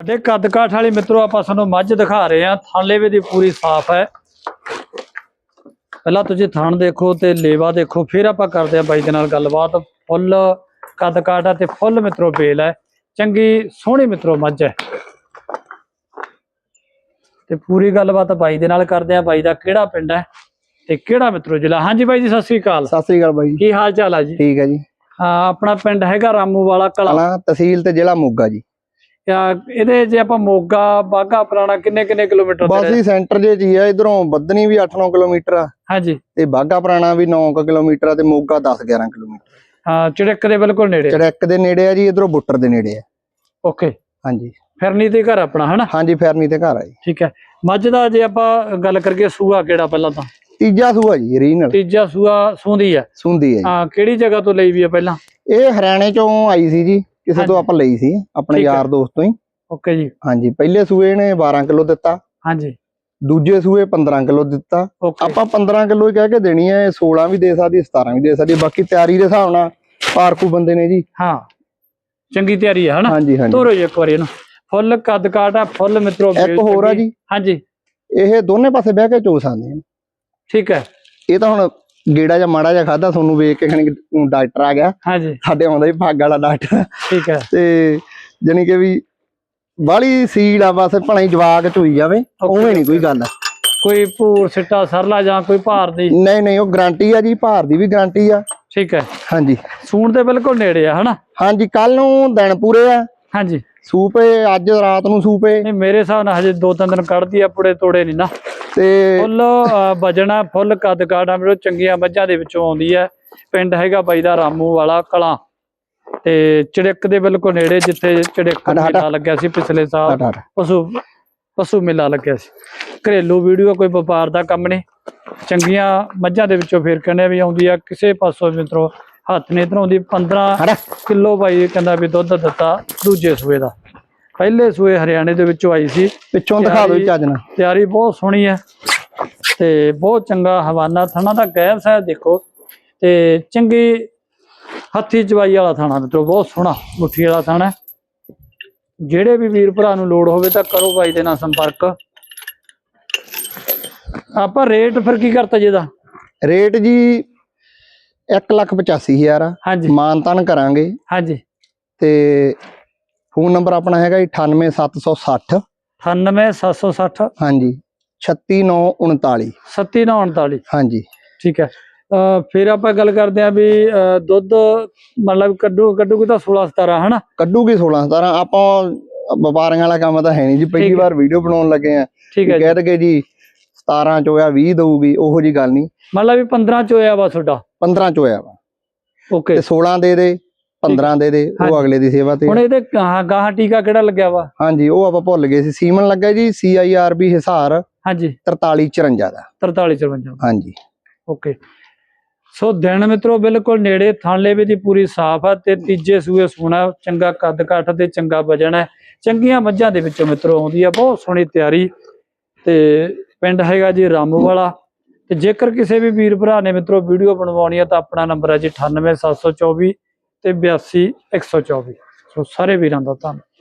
ਸਾਡੇ ਕੱਦ ਕਾਠ ਵਾਲੀ ਮਿੱਤਰੋ ਆਪਾਂ ਤੁਹਾਨੂੰ ਮੱਝ ਦਿਖਾ ਰਹੇ ਆ ਥਾਲੇਵੇ ਦੀ ਪੂਰੀ ਸਾਫ਼ ਹੈ। ਪਹਿਲਾਂ ਤੁਸੀਂ ਥਾਣ ਦੇਖੋ ਤੇ ਲੇਵਾ ਦੇਖੋ ਫਿਰ ਆਪਾਂ ਕਰਦੇ ਆ ਬਾਈ ਦੇ ਨਾਲ ਗੱਲਬਾਤ। ਫੁੱਲ ਕੱਦ ਕਾਠ ਆ ਤੇ ਫੁੱਲ ਮਿੱਤਰੋ ਬੇਲ ਹੈ। ਚੰਗੀ ਸੋਹਣੀ ਮਿੱਤਰੋ ਮੱਝ ਹੈ। ਤੇ ਪੂਰੀ ਗੱਲਬਾਤ ਬਾਈ ਦੇ ਨਾਲ ਕਰਦੇ ਆ ਬਾਈ ਦਾ ਕਿਹੜਾ ਪਿੰਡ ਹੈ ਤੇ ਕਿਹੜਾ ਮਿੱਤਰੋ ਜ਼ਿਲ੍ਹਾ? ਹਾਂਜੀ ਬਾਈ ਜੀ ਸਤਿ ਸ੍ਰੀ ਅਕਾਲ। ਸਤਿ ਸ੍ਰੀ ਅਕਾਲ ਬਾਈ ਕੀ ਹਾਲ ਚਾਲ ਆ ਜੀ? ਠੀਕ ਹੈ ਜੀ। ਹਾਂ ਆਪਣਾ ਪਿੰਡ ਹੈਗਾ ਰਾਮੂ ਵਾਲਾ ਕਲਾ ਤਹਿਸੀਲ ਤੇ ਜ਼ਿਲ੍ਹਾ ਮੋਗਾ ਜੀ। ਜਾਂ ਇਹਦੇ ਜੇ ਆਪਾਂ ਮੋਗਾ ਬਾਗਾ ਪੁਰਾਣਾ ਕਿੰਨੇ ਕਿੰਨੇ ਕਿਲੋਮੀਟਰ ਬਸ ਹੀ ਸੈਂਟਰ ਜੇ ਜੀ ਆ ਇਧਰੋਂ ਬੱਦਨੀ ਵੀ 8-9 ਕਿਲੋਮੀਟਰ ਆ। ਹਾਂਜੀ। ਤੇ ਬਾਗਾ ਪੁਰਾਣਾ ਵੀ 9 ਕਿਲੋਮੀਟਰ ਆ ਤੇ ਮੋਗਾ 10-11 ਕਿਲੋਮੀਟਰ। ਹਾਂ ਚੜਕ ਦੇ ਬਿਲਕੁਲ ਨੇੜੇ ਚੜੈਕ ਦੇ ਨੇੜੇ ਆ ਜੀ ਇਧਰੋਂ ਬੁੱਟਰ ਦੇ ਨੇੜੇ ਆ। ਓਕੇ। ਹਾਂਜੀ। ਫਿਰਨੀ ਤੇ ਘਰ ਆਪਣਾ ਹਨਾ? ਹਾਂਜੀ ਫੈਰਨੀ ਤੇ ਘਰ ਆ ਜੀ। ਠੀਕ ਹੈ। ਮੱਝ ਦਾ ਜੇ ਆਪਾਂ ਗੱਲ ਕਰੀਏ ਸੂਆ ਕਿਹੜਾ ਪਹਿਲਾਂ ਤਾਂ? ਤੀਜਾ ਸੂਆ ਜੀ ਰੀਨਲ ਤੀਜਾ ਸੂਆ ਸੂੰਦੀ ਹੈ ਸੁੰਦੀ ਜੀ। ਹਾਂ ਕਿਹੜੀ ਜਗ੍ਹਾ ਤੋਂ ਲਈ ਵੀ ਹੈ ਪਹਿਲਾਂ? ਇਹ ਹਰਿਆਣੇ ਚੋਂ ਆਈ ਸੀ ਜੀ। ਕਿਸੇ। ਤੋਂ ਆਪਾਂ ਲਈ ਸੀ ਆਪਣੇ। ਯਾਰ ਦੋਸਤ ਤੋਂ ਹੀ। ਓਕੇ ਜੀ। ਹਾਂਜੀ ਪਹਿਲੇ ਸੂਏ ਨੇ 12 ਕਿਲੋ ਦਿੱਤਾ। ਹਾਂਜੀ। ਦੂਜੇ ਸੂਏ 15 ਕਿਲੋ ਦਿੱਤਾ। ਆਪਾਂ 15 ਕਿਲੋ ਹੀ ਕਹਿ ਕੇ ਦੇਣੀ ਹੈ 16 ਵੀ ਦੇ ਸਕਦੀ 17 ਵੀ ਦੇ ਸਕਦੀ ਬਾਕੀ ਤਿਆਰੀ ਦੇ ਹਿਸਾਬ ਨਾਲ ਪਾਰਕੂ ਬੰਦੇ ਨੇ ਜੀ। ਹਾਂ। ਚੰਗੀ ਤਿਆਰੀ ਹੈ ਹਨਾ? ਹਾਂਜੀ ਹਾਂਜੀ। ਤੋਰੋ ਜੀ ਇੱਕ ਵਾਰੀ ਇਹਨੂੰ। ਫੁੱਲ ਕੱਦ ਕਾਟ ਆ ਫੁੱਲ ਮਿੱਤਰੋ ਇੱਕ ਹੋਰ ਆ। ਜੀ। ਹਾਂਜੀ। ਇਹ ਦੋਨੇ ਪਾਸੇ ਬਹਿ ਕੇ ਚੋ ਸਕਦੇ ਨੇ। ਠੀਕ ਹੈ। ਇਹ ਤਾਂ ਹੁਣ ਗੇੜਾ ਜਾਂ ਮਾੜਾ ਜਿਹਾ ਖਾਦਾ ਤੁਹਾਨੂੰ ਵੇਖ ਕੇ ਖਣੀ ਡਾਕਟਰ ਆ ਗਿਆ। ਹਾਂਜੀ। ਸਾਡੇ ਆਉਂਦਾ ਹੀ ਭਾਗ ਵਾਲਾ ਡਾਕਟਰ। ਠੀਕ ਹੈ। ਤੇ ਜਾਣੀ ਕਿ ਵੀ ਬਾਲੀ ਸੀਲ ਆ ਬਸ ਭਲਾ ਜਵਾਕ ਚੋਈ ਜਾਵੇ ਉਵੇਂ ਨਹੀਂ ਕੋਈ ਗੱਲ। ਕੋਈ ਭੂਰ ਸਿੱਟਾ ਸਰਲਾ ਜਾਂ ਕੋਈ ਭਾਰ ਦੀ? ਨਹੀਂ ਨਹੀਂ ਉਹ ਗਾਰੰਟੀ ਆ ਜੀ ਭਾਰ ਦੀ ਵੀ ਗਾਰੰਟੀ ਆ। ਠੀਕ ਹੈ। ਹਾਂਜੀ। ਸੂਣ ਦੇ ਬਿਲਕੁਲ ਨੇੜੇ ਆ ਹਨਾ? ਹਾਂਜੀ ਕੱਲ ਨੂੰ ਦਿਨ ਪੂਰੇ ਆ। ਹਾਂਜੀ। ਸੂਪੇ ਅੱਜ ਰਾਤ ਨੂੰ ਸੂਪੇ। ਨਹੀਂ ਮੇਰੇ ਹਿਸਾਬ ਨਾਲ ਹਜੇ ਦੋ ਤਿੰਨ ਦਿਨ ਕੱਢਦੀ ਆ ਪੁੜੇ ਤੋੜੇ ਨਹੀਂ ਨਾ। ਤੇ ਫੁੱਲ ਵਜਣਾ ਫੁੱਲ ਕੱਦ ਕਾਟਾ ਮੇਰੇ ਚੰਗੀਆਂ ਮੱਝਾਂ ਦੇ ਵਿੱਚੋਂ ਆਉਂਦੀ ਹੈ। ਪਿੰਡ ਹੈਗਾ ਬਾਈ ਦਾ ਰਾਮੂ ਵਾਲਾ ਕਲਾਂ। ਤੇ ਚੜਿੱਕ ਦੇ ਬਿਲਕੁਲ ਨੇੜੇ ਜਿੱਥੇ ਚੜਿੱਕ। ਮੇਲਾ ਲੱਗਿਆ ਸੀ ਪਿਛਲੇ ਸਾਲ ਪਸ਼ੂ ਪਸ਼ੂ ਮੇਲਾ ਲੱਗਿਆ ਸੀ। ਘਰੇਲੂ ਵੀਡੀਓ ਕੋਈ ਵਪਾਰ ਦਾ ਕੰਮ ਨਹੀਂ। ਚੰਗੀਆਂ ਮੱਝਾਂ ਦੇ ਵਿੱਚੋਂ ਫੇਰ ਕਹਿੰਦੇ ਵੀ ਆਉਂਦੀ ਆ ਕਿਸੇ ਪਾਸੋਂ ਮਿੱਤਰੋ ਹੱਥ ਨੇ ਇਧਰੋਂ ਦੀ 15 ਹਟ। ਕਿਲੋ ਬਾਈ ਕਹਿੰਦਾ ਵੀ ਦੁੱਧ ਦਿੱਤਾ ਦੂਜੇ ਸੂਏ ਦਾ। ਪਹਿਲੇ ਸੂਏ ਹਰਿਆਣੇ ਦੇ ਵਿੱਚੋਂ ਆਈ ਸੀ। ਪਿੱਛੋਂ ਦਿਖਾ ਦਿਓ ਜੀ ਚੱਜ ਨਾਲ। ਤਿਆਰੀ ਬਹੁਤ ਸੋਹਣੀ ਹੈ ਤੇ ਬਹੁਤ ਚੰਗਾ ਹਵਾਨਾ ਥਣਾ ਦਾ ਗੈਰ ਸਾਹਿਬ ਦੇਖੋ ਤੇ ਚੰਗੀ ਹੱਥੀ ਚਵਾਈ ਵਾਲਾ ਥਾਣਾ ਮਿੱਤਰੋ ਬਹੁਤ ਸੋਹਣਾ ਮੁੱਠੀ ਵਾਲਾ ਥਾਣਾ। ਜਿਹੜੇ ਵੀ ਵੀਰ ਭਰਾ ਨੂੰ ਲੋੜ ਹੋਵੇ ਤਾਂ ਕਰੋ ਬਾਈ ਦੇ ਨਾਲ ਸੰਪਰਕ। ਆਪਾਂ ਰੇਟ ਫਿਰ ਕੀ ਕਰਤਾ ਜੀ ਇਹਦਾ? ਰੇਟ ਜੀ 185000 ਆ। ਹਾਂਜੀ। ਮਾਨਤਾਨ ਕਰਾਂਗੇ। ਹਾਂਜੀ। ਤੇ ਫੋਨ ਨੰਬਰ ਆਪਣਾ ਹੈਗਾ ਜੀ 98760 98760 ਹਾਂਜੀ 36939 7939 ਹਾਂਜੀ। ਠੀਕ ਹੈ। ਫਿਰ ਆਪਾਂ ਗੱਲ ਕਰਦੇ ਆਂ ਵੀ ਦੁੱਧ ਮਤਲਬ ਕੱਢੂ ਕੱਢੂ ਕਿ ਤਾਂ 16 17 ਹਨਾ? ਕੱਢੂਗੀ 16 17 ਆਪਾਂ ਵਪਾਰੀਆਂ ਵਾਲਾ ਕੰਮ ਤਾਂ ਹੈ ਨਹੀਂ ਜੀ। ਪਹਿਲੀ। ਵਾਰ ਵੀਡੀਓ ਬਣਾਉਣ ਲੱਗੇ ਆ ਕਹਿ ਦਗੇ ਜੀ 17 ਚੋਇਆ 20 ਦਊਗੀ ਉਹੋ ਜੀ ਗੱਲ ਨਹੀਂ। ਮਤਲਬ ਵੀ 15 ਚ ਹੋਇਆ ਵਾ ਤੁਹਾਡਾ? 15 ਚੋਇਆ ਵਾ। ਓਕੇ ਤੇ 16 ਦੇ ਦੇ। 15 ਦੇ ਦੇ। ਉਹ ਅਗਲੇ ਦੀ ਸੇਵਾ ਤੇ ਹੁਣ ਇਹਦੇ ਗਾਹਾਂ ਟੀਕਾ ਕਿਹੜਾ ਲੱਗਿਆ ਵਾ? ਹਾਂਜੀ ਉਹ ਆਪਾਂ ਭੁੱਲ ਗਏ ਸੀ। ਸੀਮਨ ਲੱਗਾ ਜੀ ਸੀਆਈਆਰਬੀ ਹਿਸਾਰ ਹਾਂਜੀ। 4354 ਦਾ। 43 54 ਹਾਂਜੀ। ਓਕੇ। ਸੋ ਦਿਨ ਮਿੱਤਰੋ ਬਿਲਕੁਲ ਨੇੜੇ ਥਾਂਲੇਵੇ ਦੀ ਪੂਰੀ ਸਾਫ਼ ਆ ਤੇ ਤੀਜੇ ਸੂਏ ਸੋਨਾ ਚੰਗਾ ਕੱਦ ਕਾਠ ਤੇ ਚੰਗਾ ਵਜਣ ਹੈ ਚੰਗੀਆਂ ਮੱਝਾਂ ਦੇ ਵਿੱਚੋਂ ਮਿੱਤਰੋ ਆਉਂਦੀ ਆ ਬਹੁਤ ਸੋਹਣੀ ਤਿਆਰੀ। ਤੇ ਪਿੰਡ ਹੈਗਾ ਜੀ ਰਾਮੂ ਵਾਲਾ। ਤੇ ਜੇਕਰ ਕਿਸੇ ਵੀ ਵੀਰ ਭਰਾ ਨੇ ਮਿੱਤਰੋ ਵੀਡੀਓ ਬਣਵਾਉਣੀ ਆ ਤਾਂ ਆਪਣਾ ਨੰਬਰ ਹੈ ਜੀ 98724 ਤੇ 82124 ਸੋ ਸਾਰੇ ਵੀਰਾਂ ਦਾ ਧੰਨਵਾਦ।